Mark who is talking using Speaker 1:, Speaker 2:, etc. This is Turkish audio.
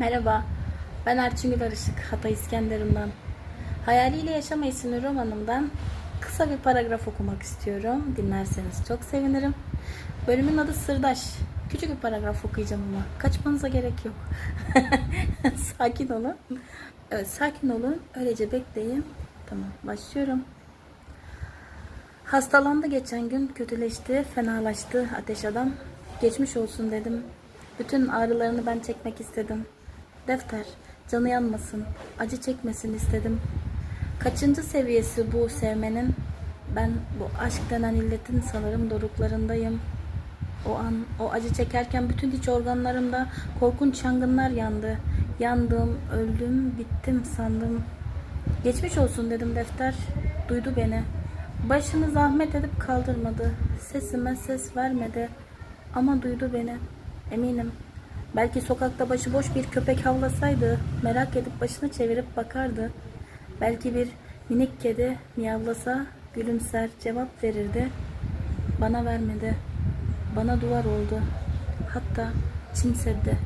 Speaker 1: Merhaba, ben Erçin Gül Arışık, Hatay İskenderun'dan. Hayaliyle Yaşama isimli romanımdan kısa bir paragraf okumak istiyorum. Dinlerseniz çok sevinirim. Bölümün adı Sırdaş. Küçük bir paragraf okuyacağım ama kaçmanıza gerek yok. sakin olun. Evet, sakin olun. Öylece bekleyin. Tamam, başlıyorum. Hastalandı geçen gün, kötüleşti, fenalaştı ateş adam. Geçmiş olsun dedim. Bütün ağrılarını ben çekmek istedim. Defter, canı yanmasın, acı çekmesin istedim. Kaçıncı seviyesi bu sevmenin? Ben bu aşk denen illetin sanırım doruklarındayım. O an, o acı çekerken bütün iç organlarımda korkunç yangınlar yandı. Yandım, öldüm, bittim sandım. Geçmiş olsun dedim defter. Duydu beni. Başını zahmet edip kaldırmadı. Sesime ses vermedi. Ama duydu beni. Eminim. Belki sokakta başıboş bir köpek havlasaydı merak edip başını çevirip bakardı. Belki bir minik kedi miyavlasa gülümser cevap verirdi. Bana vermedi. Bana duvar oldu. Hatta çimsedi.